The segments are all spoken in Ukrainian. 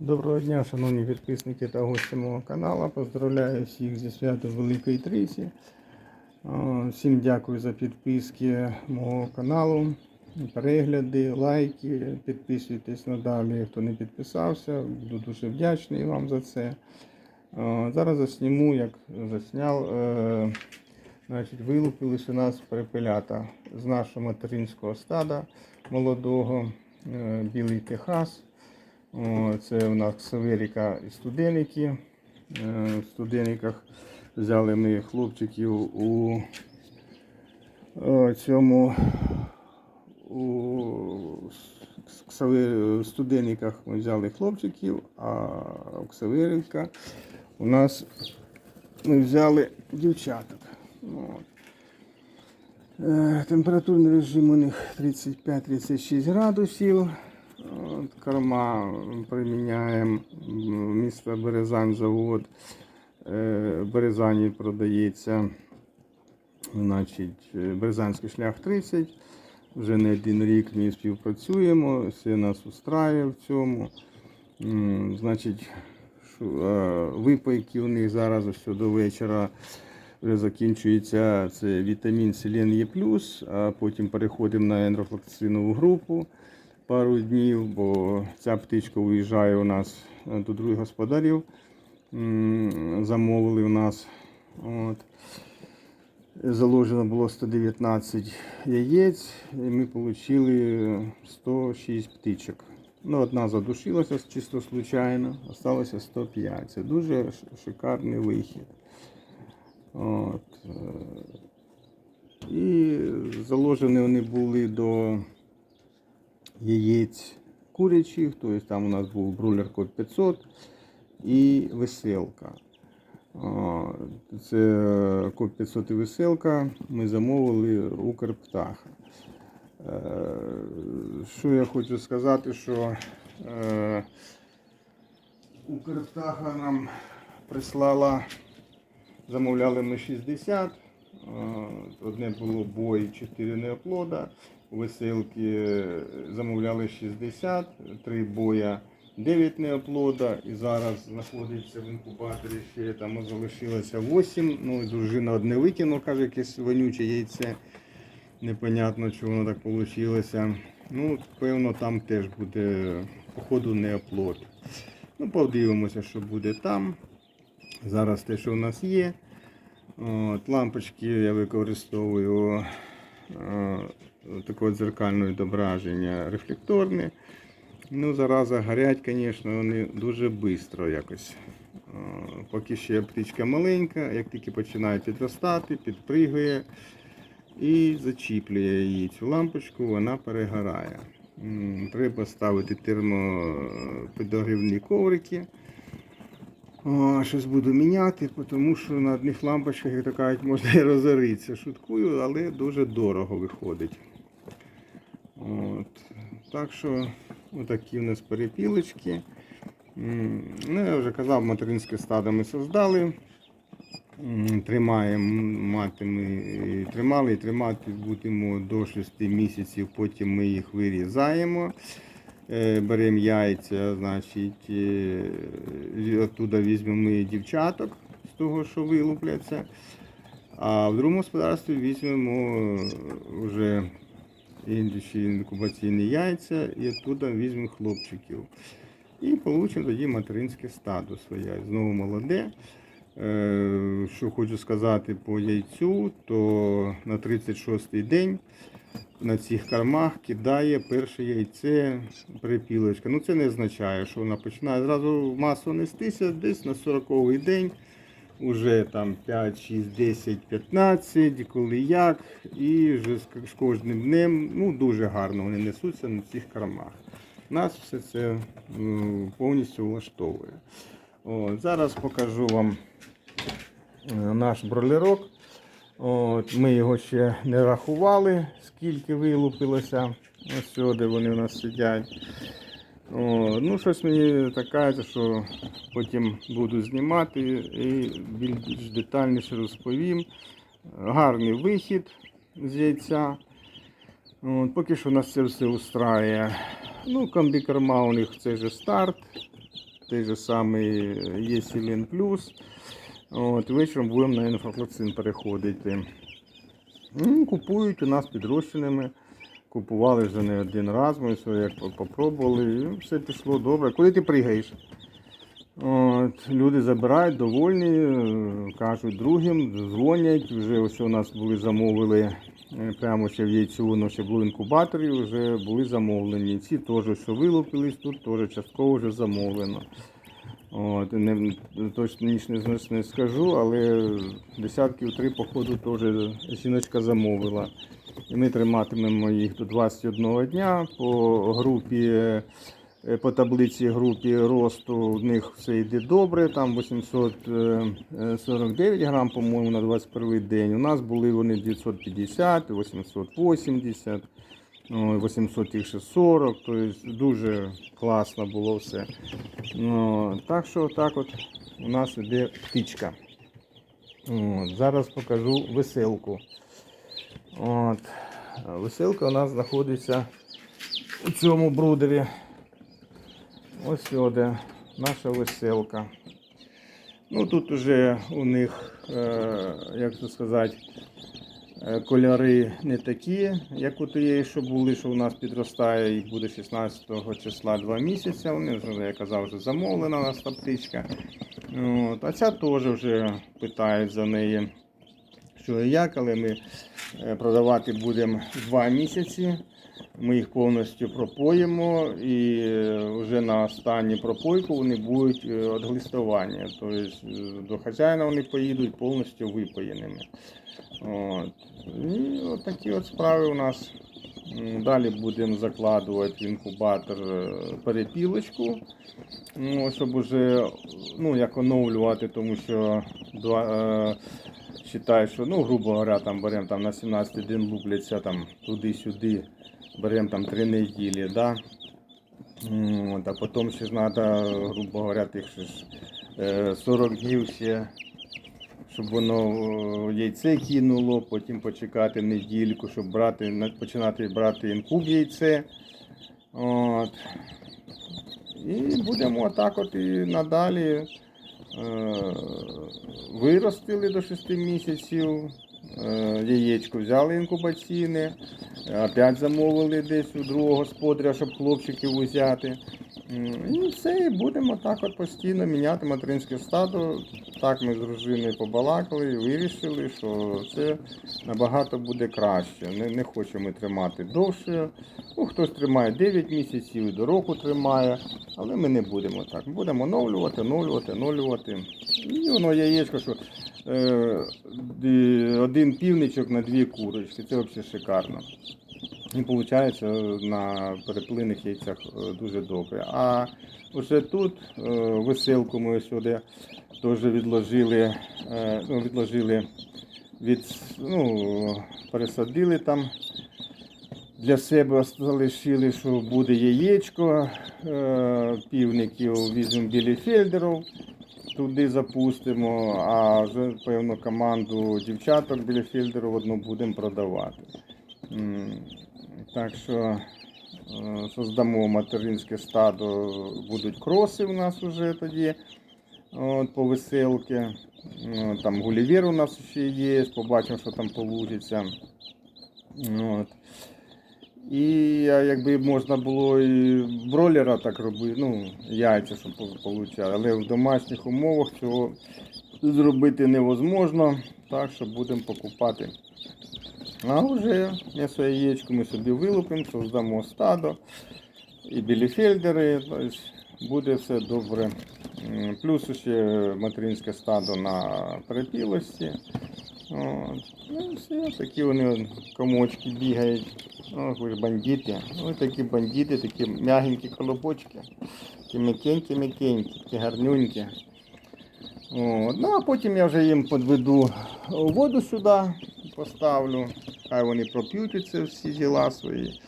Доброго дня, шановні підписники та гості мого каналу. Поздравляю всіх зі святом Великої Трійці. Всім дякую за підписки мого каналу, перегляди, лайки. Підписуйтесь надалі, хто не підписався. Буду дуже вдячний вам за це. Зараз засніму, як засняв. е, Значить, вилупились у нас перепелята з нашого материнського стада молодого, е, білий Техас. Це у нас Саверіка і студеники. Е, В студениках взяли ми хлопчиків у цьому у студениках ми взяли хлопчиків, а у Ксаверіка у нас ми взяли дівчаток. Е, Температурний режим у них 35-36 градусів. Корма приміняємо місто Березань завод. Е, Березані продається значить, е, Березанський шлях 30. Вже не один рік ми співпрацюємо, все нас устраює в цьому. Значить, е, випайки у них зараз ось до вечора вже закінчується це вітамін селен Є+, а потім переходимо на енрофлоксинову групу пару днів, бо ця птичка уїжджає у нас е, до других господарів. Замовили у нас. От. Заложено було 119 яєць, і ми отримали 106 птичок. Ну, одна задушилася чисто случайно, залишилося 105. Це дуже шикарний вихід. От. е, І заложені вони були до яєць курячих, тобто там у нас був брулер код 500 і веселка. Це код 500 і веселка. Ми замовили Укрптаха. Е, Що я хочу сказати, що е, Укрптаха нам прислала, замовляли ми 60. е, Одне було бой, 4 неоплода. У веселки замовляли 60, 3 боя, 9 неоплода. І зараз знаходиться в інкубаторі ще там залишилося 8. Ну, і дружина одне викинула, каже, якесь вонюче яйце. Непонятно, чого воно так вийшло. Ну, певно, там теж буде, походу, неоплод. Ну, подивимося, що буде там. Зараз те, що у нас є. От, лампочки я використовую е, такого дзеркального відображення рефлекторне. Ну, зараза горять, звісно, вони дуже швидко якось. Поки ще птичка маленька, як тільки починає підростати, підпригує і зачіплює її цю лампочку, вона перегорає. Треба ставити термопідогрівні коврики. Щось буду міняти, тому що на одних лампочках, як то кажуть, можна і розоритися. Шуткую, але дуже дорого виходить. От. Так що отакі у нас перепілочки. Ну, я вже казав, материнське стадо ми создали. Тримаємо мати ми тримали і тримати будемо до 6 місяців, потім ми їх вирізаємо. Е, Беремо яйця, значить, е, оттуда візьмемо ми дівчаток з того, що вилупляться. А в другому господарстві візьмемо вже інші інкубаційні яйця і оттуда візьмемо хлопчиків. І получимо тоді материнське стадо своє, знову молоде. Е, Що хочу сказати по яйцю, то на 36-й день на цих кормах кидає перше яйце перепілочка. Ну це не означає, що вона починає зразу масово нестися десь на 40-й день. Уже там 5, 6, 10, 15, коли як. І вже з кожним днем ну, дуже гарно вони несуться на цих кормах. Нас все це м, повністю влаштовує. От, зараз покажу вам е, наш бролерок. От, ми його ще не рахували, скільки вилупилося. Ось сюди вони у нас сидять. Ну, щось мені так кажеться, що потім буду знімати і більш детальніше розповім. Гарний вихід з яйця. От, поки що нас це все устраює. Ну, комбікорма у них це вже старт. той же самий Єсілін Плюс. От, вечором будемо на інфлацин переходити. Ну, купують у нас підрощеними. Купували вже не один раз, ми все як попробували, і все пішло добре. Куди ти пригаєш? От, люди забирають, довольні, е, кажуть другим, дзвонять. Вже ось у нас були замовили е, прямо ще в яйцю, воно ще було інкубаторі, вже були замовлені. Ці теж все вилупились, тут теж частково вже замовлено. От, не, точно ніч не, не скажу, але десятків три, походу, теж жіночка замовила. Ми триматимемо їх до 21 дня по групі. е, Е, По таблиці групі росту в них все йде добре, там 849 грам, по-моєму, на 21 день. У нас були вони 950, 880, 840, тобто дуже класно було все. Ну, так що так от у нас йде птичка. Зараз покажу веселку. От. Веселка у нас знаходиться у цьому брудері. Ось сюди наша веселка. Ну тут уже у них, е, як це сказати, е, кольори не такі, як у тієї, що були, що у нас підростає і буде 16 числа 2 місяці. Вони вже, я казав, вже замовлена у нас та птичка. От. А ця теж вже питають за неї, і як, але ми е, продавати будемо 2 місяці. Ми їх повністю пропоїмо і е, вже на останню пропойку вони будуть е, глистування. Тобто до хазяїна вони поїдуть повністю випоєними. От. І от такі от справи у нас. Далі будемо закладувати в інкубатор перепілочку, ну, щоб уже ну, як оновлювати, тому що два, е, Считай, що, ну, грубо говоря, там беремо там, на 17 день лупляться там туди-сюди, беремо там 3 неділі, да? А потім ще треба, грубо говоря, тих ще ж, е, 40 днів ще, щоб воно е, яйце кинуло, потім почекати недільку, щоб брати, починати брати інкуб яйце. От. І будемо отак от і надалі. Е, Виростили до 6 місяців, е, яєчко взяли інкубаційне, опять замовили десь у другого господаря, щоб хлопчиків взяти. І все, і будемо так от постійно міняти материнське стадо. Так ми з дружиною побалакали і вирішили, що це набагато буде краще. Не, не хочемо тримати довше. Ну, хтось тримає 9 місяців, і до року тримає, але ми не будемо так. Будемо оновлювати, оновлювати, оновлювати. І воно яєчко, що е, один півничок на дві курочки. Це взагалі шикарно. І виходить на переплинних яйцях е, дуже добре. А вже тут е, веселку ми сюди теж відложили, е, ну, відложили від, ну, пересадили там. Для себе залишили, що буде яєчко е, півників, візьмемо біліфельдерів, туди запустимо, а вже певну команду дівчаток біліфельдерів одну будемо продавати. Так що е, создамо материнське стадо, будуть кроси у нас вже тоді от, по веселки. Там гулівер у нас ще є, побачимо, що там вийде. От. І якби можна було і бролера так робити, ну, яйця, щоб получали. Але в домашніх умовах цього зробити невозможно, так що будемо покупати. А вже м'ясо яєчко ми собі вилупимо, создамо стадо і біліфельдери, тобто буде все добре. Плюс ще материнське стадо на перепілості. От. Ну все, такі вони комочки бігають. Ох, ж бандити. Ось такі бандити, такі м'ягенькі колобочки. Такі м'якенькі, м'якенькі, такі гарнюнькі. От. Ну, а потім я вже їм підведу воду сюди, поставлю. Хай вони проп'ють це всі діла свої.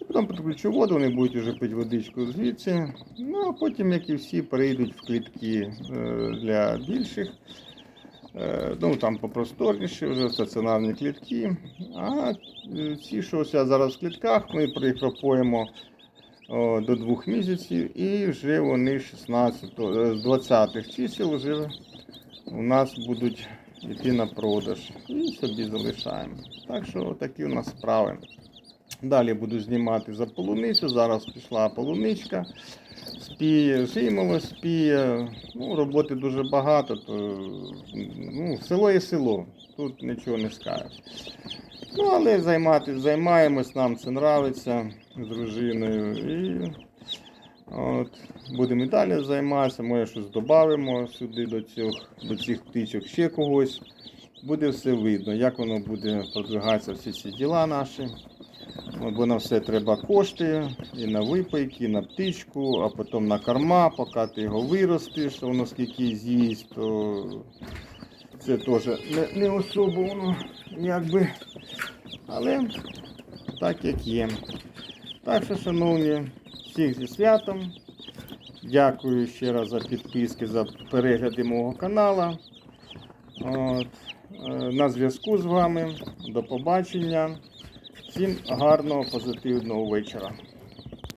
І потім підключу воду, вони будуть вже пити водичку звідси. Ну, а потім, як і всі, перейдуть в клітки е, для більших. Е, Ну, там попросторніше, вже стаціонарні клітки. А е, ці, що ось зараз в клітках, ми їх пропоїмо до двох місяців, і вже вони 16, е, з 20 чисел вже у нас будуть йти на продаж. І собі залишаємо. Так що такі у нас справи. Далі буду знімати за полуницю. Зараз пішла полуничка. Спіє, жимоло спіє. Ну, роботи дуже багато, то ну, село є село. Тут нічого не скажеш. Ну, але займати, займаємось, нам це нравиться з дружиною. І от, будемо і далі займатися, може щось додамо сюди до цих, до цих птичок ще когось. Буде все видно, як воно буде продвигатися всі ці діла наші. Бо на все треба кошти, і на випайки, і на птичку, а потім на корма, поки ти його виростиш, воно скільки з'їсть, то це теж не, не особо воно якби. Але так як є. Так що, шановні, всіх зі святом. Дякую ще раз за підписки, за перегляди мого каналу. От. е, На зв'язку з вами. До побачення. Всім гарного, позитивного вечора.